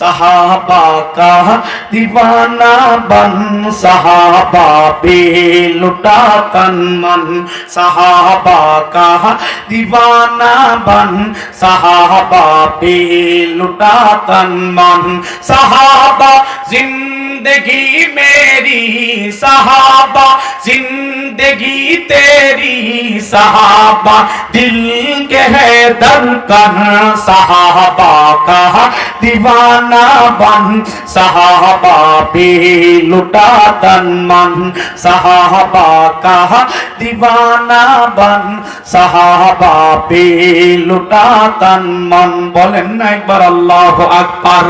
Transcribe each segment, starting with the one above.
সাহাবা কা দিবানা বন সাহাবা পে লুটা তন মন সাহাবা কা দিবানা বন সাহাবা পে লুটা তন মন সাহাবা জিন্দগি মেরি সাহাবা জিন্দগি তেরি সাহাবা দিল के है धड़कन सहाबा का दीवाना बन सहाबा पे लुटा तन मन सहाबा का दीवाना बन सहाबा पे लुटा तन मन বলেন না একবার আল্লাহ আকবার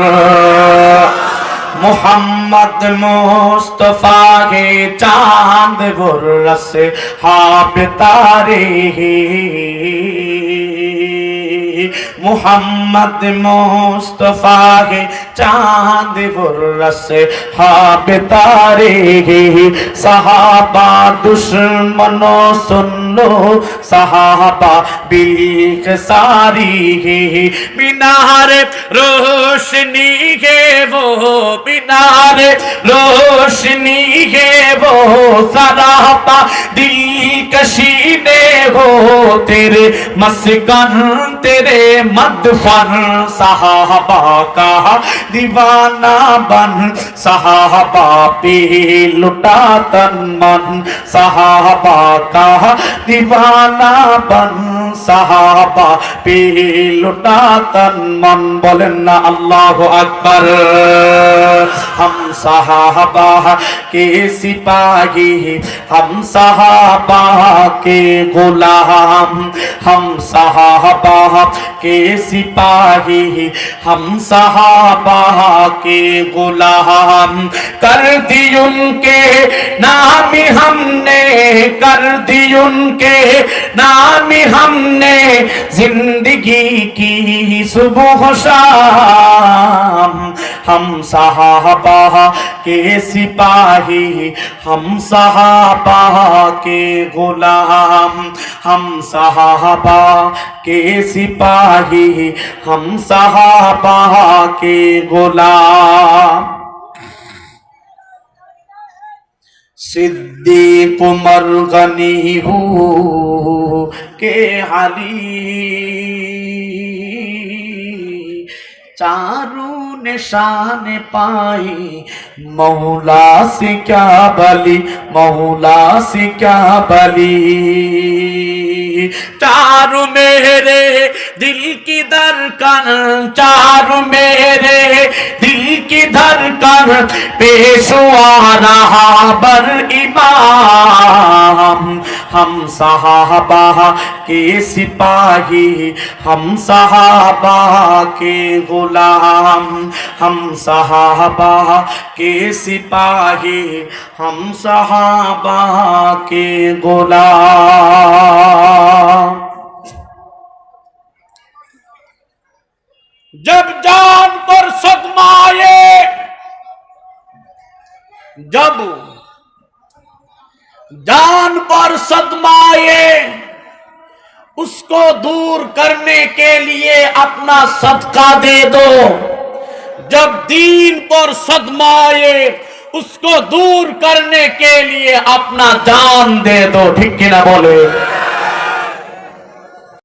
মোহাম্মদ মুস্তফা গে চাঁদ বরস হাব তারে মোহাম্মদ মোস্তফা হে চাঁদ বরস হাবে তারে সাহাবা দুশ্মন সুন্নো সাহাবা বিক সারি মিনারে রোশনি হে ও মিনারে রোশনি হে ও সারাপা দিল কশিনে হো তেরে মস্কান তেরে तेरे मदफन साहबा का दीवाना बन साहबा पे लुटा तन मन साहबा का दीवाना बन সাহাবা পিলুটা তন মন বলেন না আল্লাহ আকবর। হম সাহাবা, কে সিপাহী? হম সাহাবা, কে গোলাম? হম সাহাবা, কে সিপাহী? হম সাহাবা, কে গোলাম? কর দিন के नाम हमने कर दी उनके नाम हमने जिंदगी की सुबह शाम हम साहबा के सिपाही हम साहबा के गुलाम हम साहबा के सिपाही हम साहबा के गुलाम सिद्दीक उमर गनी हूँ के हाली चारू निशान पाई मौला से क्या बली मौला से क्या बली चारू मेरे दिल की धड़कन, चारू मेरे दिल की धड़कन पेशवा रहा बर इमाम। हम साहबा के सिपाही, हम साहबा के गुलाम। हम साहबा के सिपाही, हम साहबा के गुलाम। जब जान पर सदमाए जब जान पर सदमाए उसको दूर करने के लिए अपना सदका दे दो। जब दीन पर सदमाए उसको दूर करने के लिए अपना जान दे दो। ठीक कि ना बोले?